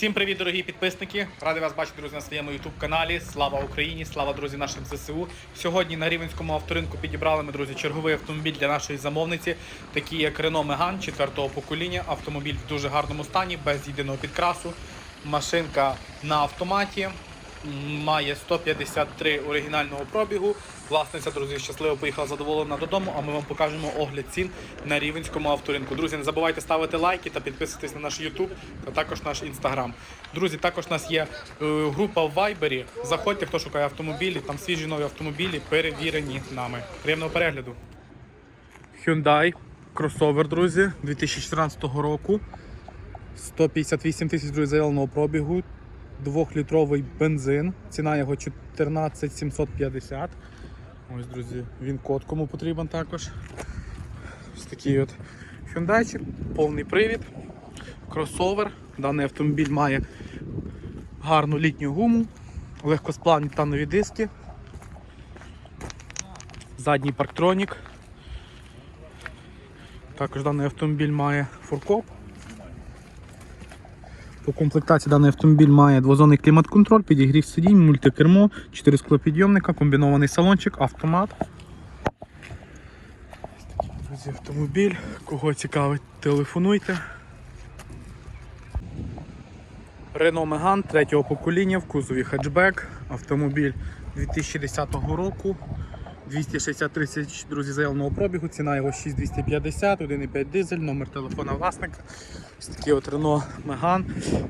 Всім привіт, дорогі підписники! Радий вас бачити, друзі, на своєму ютуб-каналі. Слава Україні! Слава друзі нашим ЗСУ. Сьогодні на Рівенському авторинку підібрали ми, друзі, черговий автомобіль для нашої замовниці, такий як Renault Megane 4 покоління. Автомобіль в дуже гарному стані, без єдиного підкрасу. Машинка на автоматі. Має 153 оригінального пробігу. Власниця, друзі, щасливо поїхала задоволена додому, а ми вам покажемо огляд цін на рівенському авторинку. Друзі, не забувайте ставити лайки та підписуватись на наш YouTube та також наш Instagram. Друзі, також у нас є е, група в Viber. Заходьте, хто шукає автомобілі, там свіжі нові автомобілі, перевірені нами. Приємного перегляду. Hyundai кросовер, друзі, 2014 року. 158 тисяч друзі, заявленого пробігу. Двохлітровий бензин. Ціна його 14 750. Ось, друзі, він код кому потрібен також. Ось такий от Hyundai, повний привід, кросовер. Даний автомобіль має гарну літню гуму, легкосплавні танові диски, задній парктронік. Також даний автомобіль має фуркоп. По комплектації даний автомобіль має двозонний клімат-контроль, підігрів сидінь, мультикермо, 4 склопідйомника, комбінований салончик, автомат. Ось Друзі, автомобіль. Кого цікавить, телефонуйте. Renault Megane третього покоління в кузові хетчбек. Автомобіль 2010 року. 260 тисяч, друзі, заявленого пробігу, ціна його 6250, 1,5 дизель, номер телефона власника. Ось такий от Renault Megane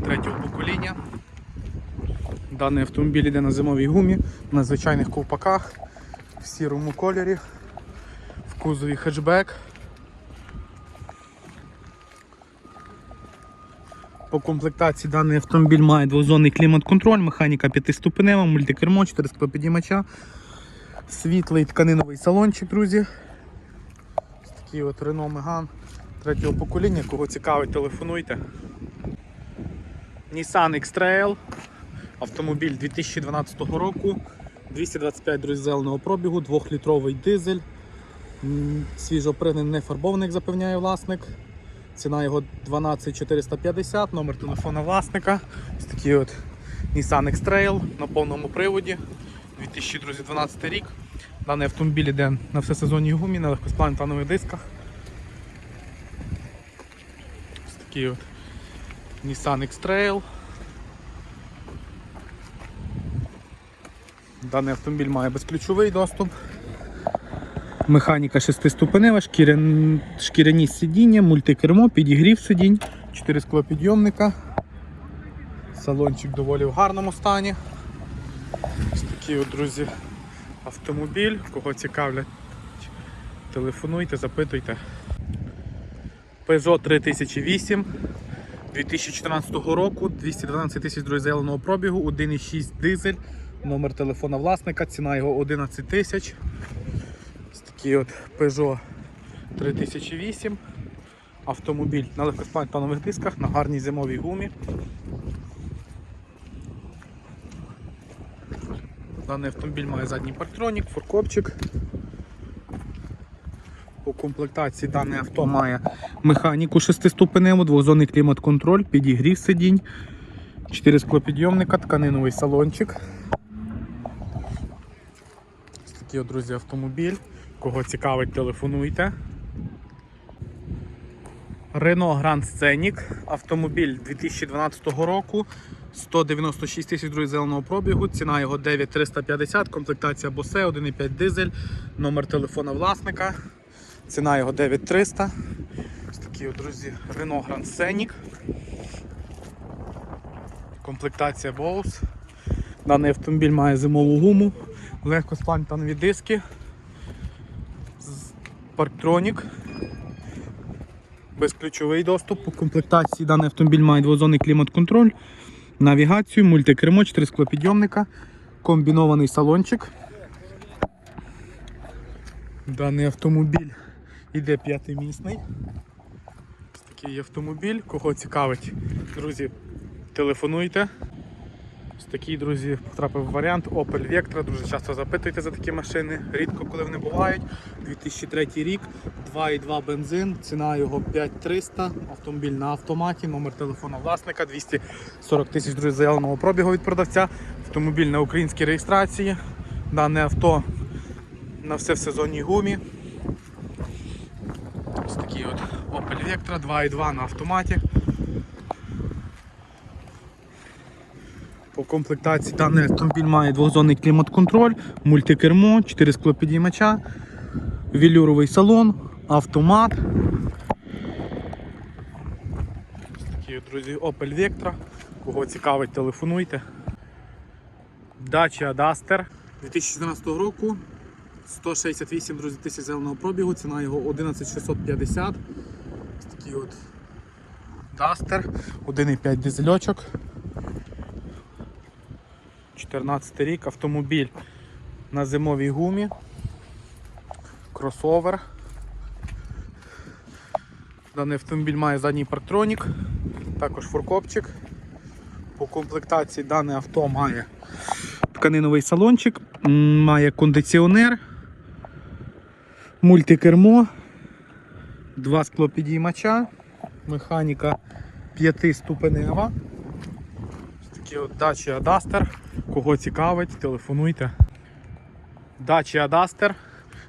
третього покоління. Даний автомобіль йде на зимовій гумі, на звичайних ковпаках, в сірому кольорі, в кузові хетчбек. По комплектації даний автомобіль має двозонний клімат-контроль, механіка 5-ступенева, мультикермо, 4 склопідіймача. Світлий тканиновий салончик, друзі. Ось такий от Renault Megane третього покоління. Кого цікавить, телефонуйте. Nissan X-Trail. Автомобіль 2012 року. 225 друзі, пробігу, 2-літровий дизель. М, Свіжопригнаний нефарбований, як запевняє власник. Ціна його 12450, номер телефона власника. Ось такий от Nissan X-Trail на повному приводі. 2012 рік. Даний автомобіль йде на всесезонній гумі, на легкосплавних танових дисках. Ось такий от Nissan X-Trail. Даний автомобіль має безключовий доступ. Механіка 6-ступенева, шкірян... шкіряні сидіння, мультикермо, підігрів сидінь, 4 склопідйомника. Салончик доволі в гарному стані. Такий от, друзі, автомобіль. Кого цікавлять, телефонуйте, запитуйте. Peugeot 3008 2014 року, 212 тисяч заявленого пробігу, 1,6 дизель, номер телефона власника, ціна його 11 тисяч. Ось такий от Peugeot 3008. Автомобіль на легкосплавних тонових дисках, на гарній зимовій гумі. Даний автомобіль має задній парктронік, фуркопчик. По комплектації дане авто має механіку 6-ступеневу, двозонний клімат-контроль, підігрів сидінь, 4 склопідйомника, тканиновий салончик. Ось такий, друзі, автомобіль. Кого цікавить, телефонуйте. Renault Grand Scenic, автомобіль 2012 року, 196 тисяч друзі, зеленого пробігу, ціна його 9350, комплектація Bose, 1,5 дизель, номер телефона власника, ціна його 9300. Ось такий, друзі, Renault Grand Scenic. Комплектація Bose. Даний автомобіль має зимову гуму, легко сплантанові диски, парктронік. Безключовий доступ. По комплектації даний автомобіль має двозонний клімат-контроль, навігацію, мультикермо, 4 склопідйомника, комбінований салончик. Даний автомобіль іде п'ятимісний. Такий автомобіль. Кого цікавить, друзі, телефонуйте. Ось такий, друзі, потрапив варіант Opel Vectra. Дуже часто запитуєте за такі машини. Рідко коли вони бувають. 2003 рік, 2,2 бензин, ціна його 5300, автомобіль на автоматі, номер телефона власника, 240 тисяч друзі, заявленого пробігу від продавця, автомобіль на українській реєстрації. Дане авто на все в сезонній гумі. Ось такий от Opel Vectra 2,2 на автоматі. По комплектації даний автомобіль має двохзонний клімат-контроль, мультикермо, 4 склопідіймача, велюровий салон, автомат. Ось такі, друзі, Opel Vectra. Кого цікавить, телефонуйте. Dacia Duster 2014 року. 168 друзі, тисяч зеленого пробігу, ціна його 11650. Ось такий от Duster, 1,5 дизельочок. 14 рік, автомобіль на зимовій гумі, кросовер. Даний автомобіль має задній парктронік, також фуркопчик. По комплектації дане авто має тканиновий салончик, має кондиціонер, мультикермо, два склопідіймача, механіка 5 ступенева. Dacia Duster. Кого цікавить, телефонуйте. Dacia Duster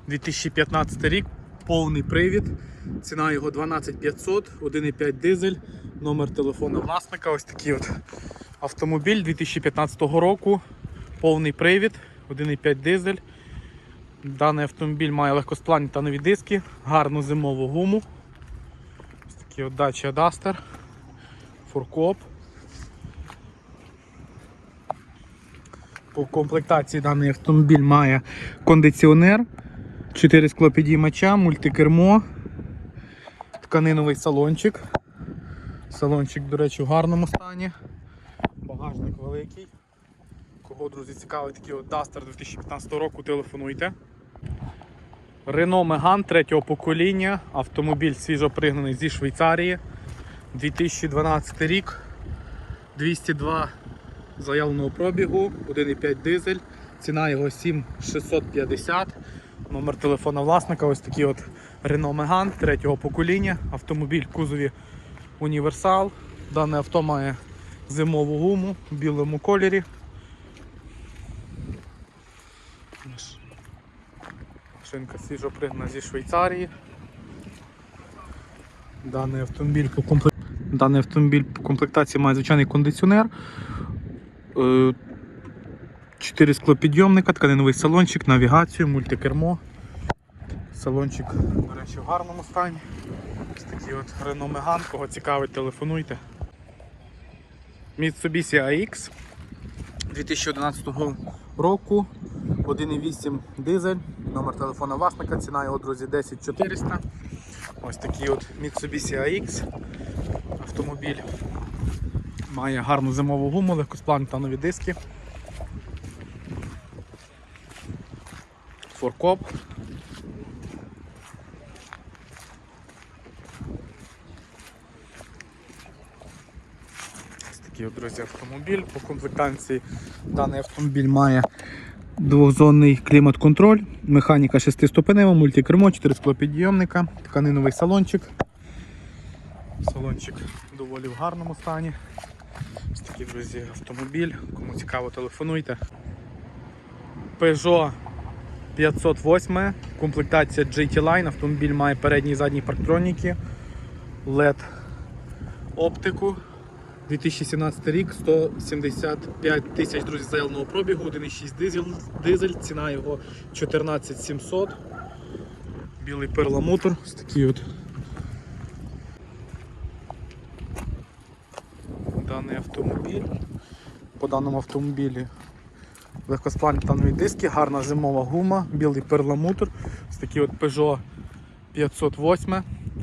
2015 рік, повний привід. Ціна його 12500, 1,5 дизель, номер телефона власника. Ось такий от автомобіль 2015 року. Повний привід, 1,5 дизель. Даний автомобіль має легкосплавні та нові диски, гарну зимову гуму. Ось такий от Dacia Duster, фуркоп. По комплектації даний автомобіль має кондиціонер, 4 склопідіймача, мультикермо, тканиновий салончик. Салончик, до речі, в гарному стані. Багажник великий. Кого, друзі, цікавить такий от Duster 2015 року, телефонуйте. Renault Megane третього покоління. Автомобіль свіжопригнаний зі Швейцарії. 2012 рік. 202 заявленого пробігу, 1,5 дизель, ціна його 7650. Номер телефона власника, ось такий от Renault Megane третього покоління. Автомобіль в кузові універсал. Дане авто має зимову гуму в білому кольорі. Шинка свіжо пригнана зі Швейцарії. Даний автомобіль по комплектації Даний автомобіль по комплектації має звичайний кондиціонер. 4 склопідйомника, тканиновий салончик, навігацію, мультикермо. Салончик, до речі, в гарному стані. Ось такий от Renault Megane, кого цікавить, телефонуйте. Mitsubishi AX 2011 року, 1,8 дизель, номер телефона власника, ціна його, друзі, 10400. Ось такий от Mitsubishi AX автомобіль. Має гарну зимову гуму, легкосплавні та нові диски. Форкоп. Ось такий, друзі, автомобіль. По комплектації даний автомобіль має двохзонний клімат-контроль, механіка 6-ступенева, мультикермо, 4 склопідйомника, тканиновий салончик. Салончик доволі в гарному стані. Ось такий, друзі, автомобіль. Кому цікаво, телефонуйте. Peugeot 508, комплектація GT Line. Автомобіль має передні і задні парктроніки, LED оптику. 2017 рік, 175 тисяч друзі заявленого пробігу, 1,6 дизель, дизель, ціна його 14700. Білий перламутр, ось такий от даний автомобіль. По даному автомобілі легкосплавні танові диски, гарна зимова гума, білий перламутр. Ось такий от Peugeot 508.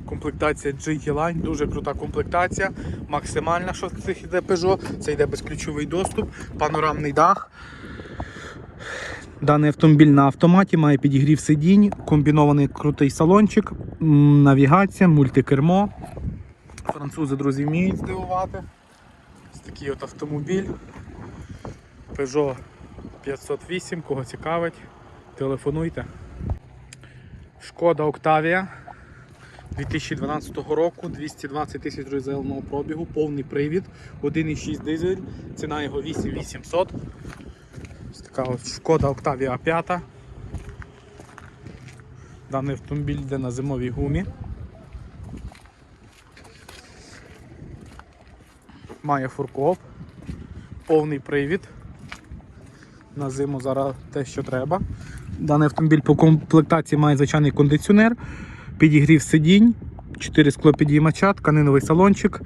Комплектація GT Line, дуже крута комплектація, максимальна, що цих йде Peugeot. Це йде безключовий доступ, панорамний дах. Даний автомобіль на автоматі має підігрів сидінь, комбінований крутий салончик, навігація, мультикермо. Французи, друзі, вміють здивувати. Такий от автомобіль. Peugeot 508, кого цікавить, телефонуйте. Шкода Octavia 2012 року, 220 тисяч резервного пробігу, повний привід, 1,6 дизель, ціна його 8800. Ось така от Шкода Octavia 5. Даний автомобіль йде на зимовій гумі. Має фуркоп, повний привід. На зиму зараз те, що треба. Даний автомобіль по комплектації має звичайний кондиціонер, підігрів сидінь, 4 склопідіймача, тканиновий салончик.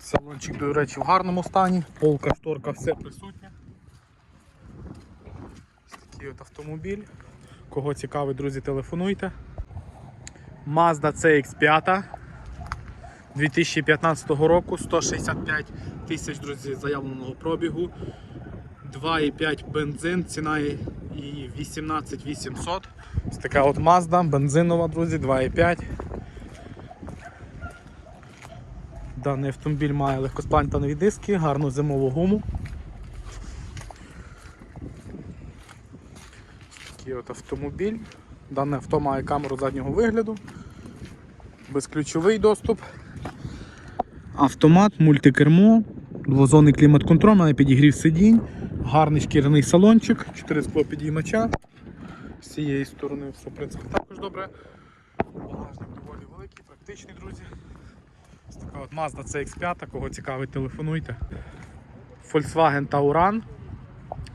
Салончик, до речі, в гарному стані, полка, шторка, все присутнє. Ось такий от автомобіль. Кого цікавить, друзі, телефонуйте. Mazda CX5 2015 року, 165 тисяч, друзі, заявленого пробігу. 2,5 бензин, ціна її 18 800. Ось така от Mazda, бензинова, друзі, 2,5. Даний автомобіль має легкосплантанові диски, гарну зимову гуму. Ось такий от автомобіль. Дане авто має камеру заднього вигляду, безключовий доступ, автомат, мультикермо, двозонний клімат-контроль, має підігрів сидінь, гарний шкіряний салончик, 4 скло підіймача. З цієї сторони все в принципі також добре. Багажник доволі великий, практичний, друзі. Ось така от Mazda CX5, кого цікавить, телефонуйте. Volkswagen Tauran.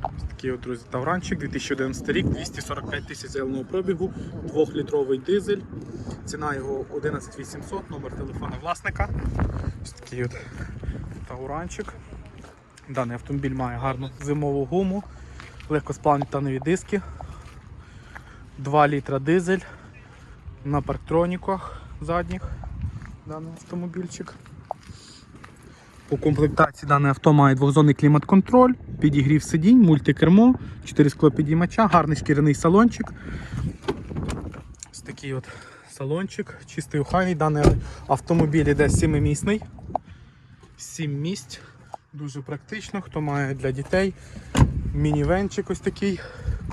Ось такий от, друзі, Тауранчик, 2011 рік, 245 тисяч заявленого пробігу, 2-літровий дизель. Ціна його 11800, номер телефона власника. Ось такий от Тауранчик. Даний автомобіль має гарну зимову гуму, легкосплавні диски, 2 літра дизель на парктроніках задніх даний автомобільчик. По комплектації дане авто має двохзонний клімат-контроль, підігрів сидінь, мультикермо, 4 склопідіймача, гарний шкіряний салончик. Ось такий от салончик, чистий охайний. Даний автомобіль іде 7-місний. 7 місць. Дуже практично, хто має для дітей. Мінівенчик ось такий.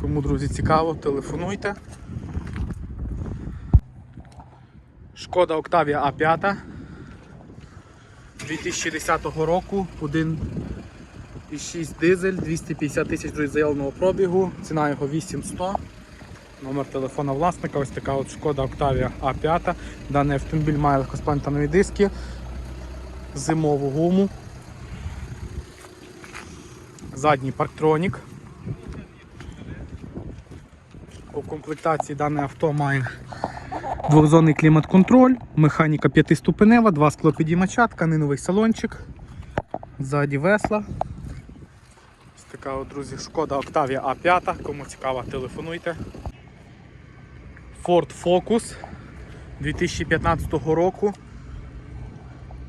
Кому, друзі, цікаво, телефонуйте. Шкода Octavia A5 2010 року, 1,6 дизель, 250 тисяч заявленого пробігу, ціна його 8100. Номер телефона власника, ось така от шкода Octavia A5. Даний автомобіль має легкосплантанові диски, зимову гуму, задній парктронік. У комплектації дане авто має Двохзонний клімат-контроль, механіка п'ятиступенева, два склопідіймача, тканиновий салончик, ззаді весла. Ось така, друзі, шкода Octavia A5, кому цікаво, телефонуйте. Ford Focus 2015 року.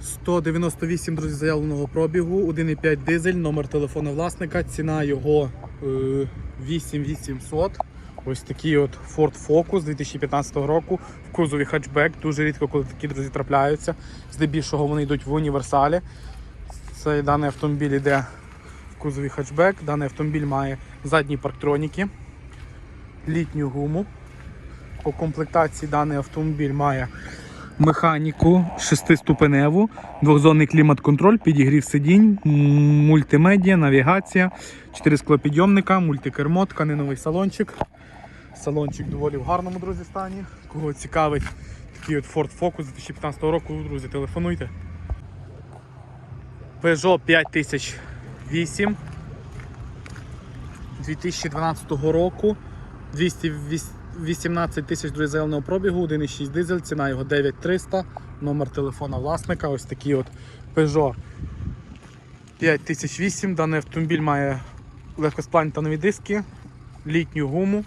198 друзі, заявленого пробігу, 1,5 дизель, номер телефону власника, ціна його е, 8800. Ось такий от Ford Focus 2015 року в кузові хатчбек. Дуже рідко, коли такі друзі трапляються. Здебільшого вони йдуть в універсалі. Цей даний автомобіль йде в кузові хатчбек. Даний автомобіль має задні парктроніки, літню гуму. По комплектації даний автомобіль має механіку шестиступеневу, двохзонний клімат-контроль, підігрів сидінь, мультимедіа, навігація, 4 склопідйомника, мультикермо, тканиновий салончик. Салончик доволі в гарному, друзі, стані. Кого цікавить такий от Ford Focus 2015 року, друзі, телефонуйте. Peugeot 5008 2012 року. 218 тисяч заявленого пробігу, 1,6 дизель, ціна його 9300, номер телефона власника. Ось такий от Peugeot 5008. Даний автомобіль має легкосплантанові диски, літню гуму,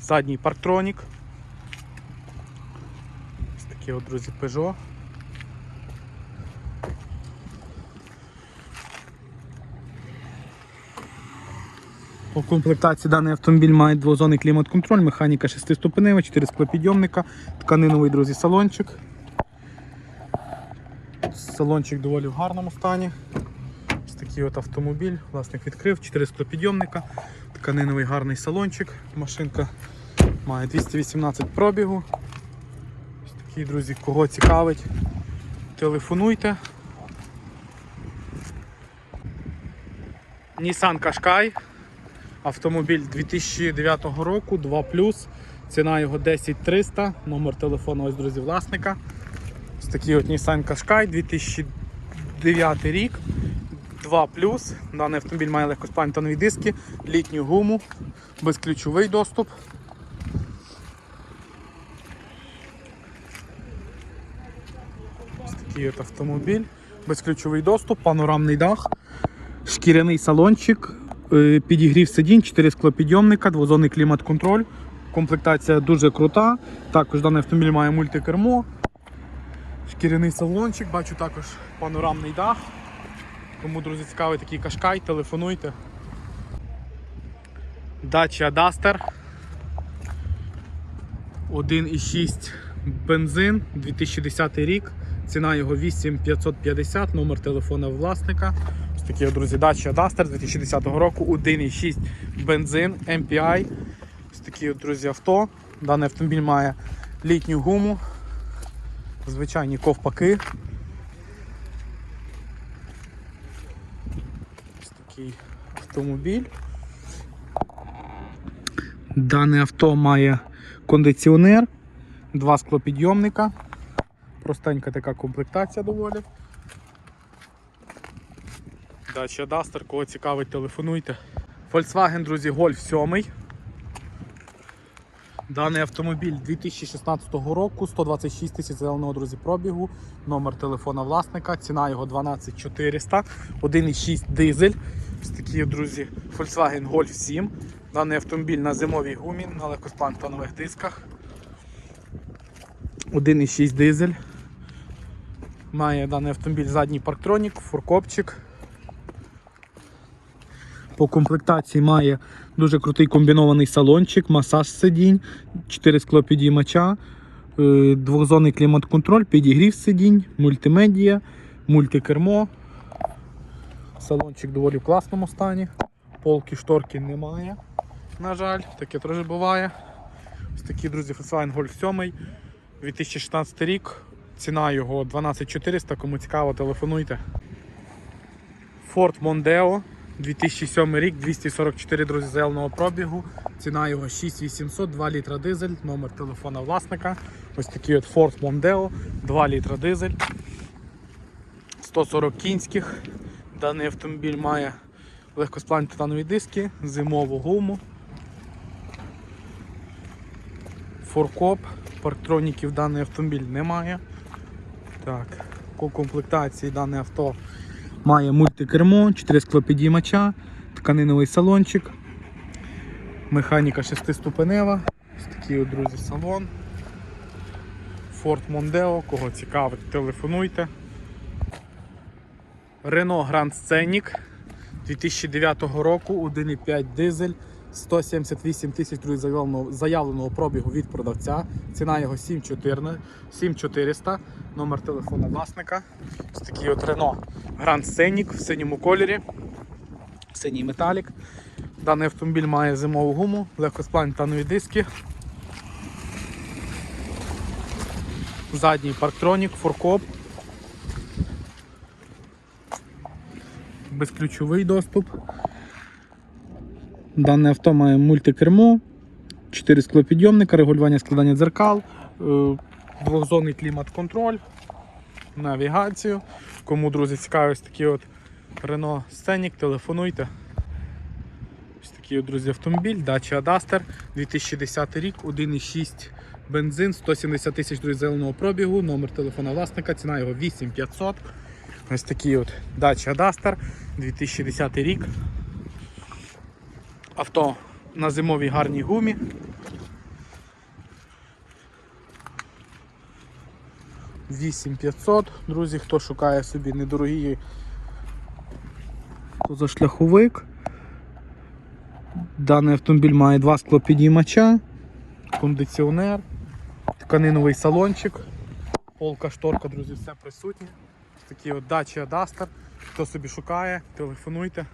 задній парктронік. Ось такий от, друзі, Peugeot. По комплектації даний автомобіль має двозонний клімат-контроль, механіка 6-ступенева, 4 склопідйомника, тканиновий друзі салончик. Салончик доволі в гарному стані. Ось такий от автомобіль. Власник відкрив, 4 склопідйомника, тканиновий гарний салончик. Машинка має 218 пробігу. Ось такий, друзі, кого цікавить, телефонуйте. Nissan Qashqai. Автомобіль 2009 року, 2 Ціна його 10300, номер телефону ось друзі власника. Ось такий от Nissan Qashqai 2009 рік. 2 Даний автомобіль має легкосплавні тонові диски, літню гуму, безключовий доступ. Ось такий от автомобіль, безключовий доступ, панорамний дах, шкіряний салончик, підігрів сидінь, 4 склопідйомника, двозонний клімат-контроль. Комплектація дуже крута. Також даний автомобіль має мультикермо, шкіряний салончик, бачу також панорамний дах. Кому, друзі, цікавий такий кашкай, телефонуйте. Dacia Duster. 1,6 бензин, 2010 рік. Ціна його 8550, номер телефона власника. Такий, друзі, Dacia Duster 2010 року, 1,6 бензин, MPI. Ось такі, друзі, авто. Даний автомобіль має літню гуму, звичайні ковпаки. Ось такий автомобіль. Дане авто має кондиціонер, два склопідйомника. Простенька така комплектація доволі. Dacia Duster, кого цікавить, телефонуйте. Volkswagen, друзі, Golf 7. Даний автомобіль 2016 року, 126 тисяч зеленого друзі пробігу, номер телефона власника, ціна його 12400, 1,6 дизель. Ось такі, друзі, Volkswagen Golf 7. Даний автомобіль на зимовій гумі, на легкосплантонових дисках. 1,6 дизель. Має даний автомобіль задній парктронік, фуркопчик. По комплектації має дуже крутий комбінований салончик, масаж сидінь, 4 склопідіймача, е, двохзонний клімат-контроль, підігрів сидінь, мультимедія, мультикермо. Салончик доволі в класному стані. Полки, шторки немає. На жаль, таке теж буває. Ось такі, друзі, Volkswagen Golf 7, 2016 рік. Ціна його 12400, кому цікаво, телефонуйте. Ford Mondeo 2007 рік, 244 друзі зеленого пробігу. Ціна його 6800, 2 літра дизель, номер телефона власника. Ось такий от Ford Mondeo, 2 літра дизель. 140 кінських. Даний автомобіль має легкосплавні титанові диски, зимову гуму. Форкоп, парктроніків даний автомобіль немає. Так, по комплектації дане авто має мультикермо, 4 склопідіймача, тканиновий салончик, механіка 6-ступенева. Ось такий, от, друзі, салон. Ford Mondeo, кого цікавить, телефонуйте. Renault Grand Scenic 2009 року, 1,5 дизель, 178 тисяч заявленого, заявленого пробігу від продавця. Ціна його 7400, 7400, номер телефона власника. Ось такий от Renault Grand Scenic в синьому кольорі, синій металік. Даний автомобіль має зимову гуму, легкосплавні танові диски. Задній парктронік, форкоп. Безключовий доступ. Дане авто має мультикермо, 4 склопідйомника, регулювання складання дзеркал, е, двохзонний клімат-контроль, навігацію. Кому, друзі, цікавий ось такий от Renault Scenic, телефонуйте. Ось такий от, друзі, автомобіль, Dacia Duster, 2010 рік, 1,6 бензин, 170 тисяч друзі, зеленого пробігу, номер телефона власника, ціна його 8500. Ось такий от Dacia Duster, 2010 рік. Авто на зимовій гарній гумі. Вісім Друзі, хто шукає собі недорогі позашляховик. Даний автомобіль має два склопідіймача, кондиціонер, тканиновий салончик, полка, шторка, друзі, все присутнє. такий от Dacia Duster. Хто собі шукає, телефонуйте.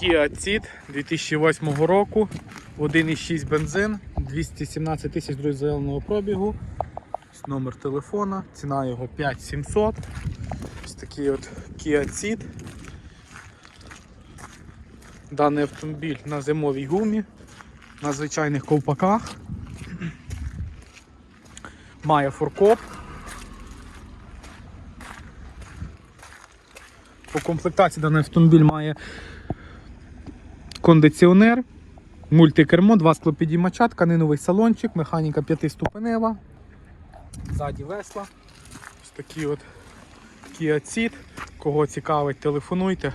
Kia Ceed 2008 року, 1,6 бензин, 217 тисяч друзі, зеленого пробігу. Номер телефона, ціна його 5700. Ось такий от Kia Ceed. Даний автомобіль на зимовій гумі, на звичайних ковпаках. Має форкоп. По комплектації даний автомобіль має кондиціонер, мультикермо, два склопідіймача, тканиновий салончик, механіка п'ятиступенева. Ззаді весла. Ось такий от Kia. Кого цікавить, телефонуйте.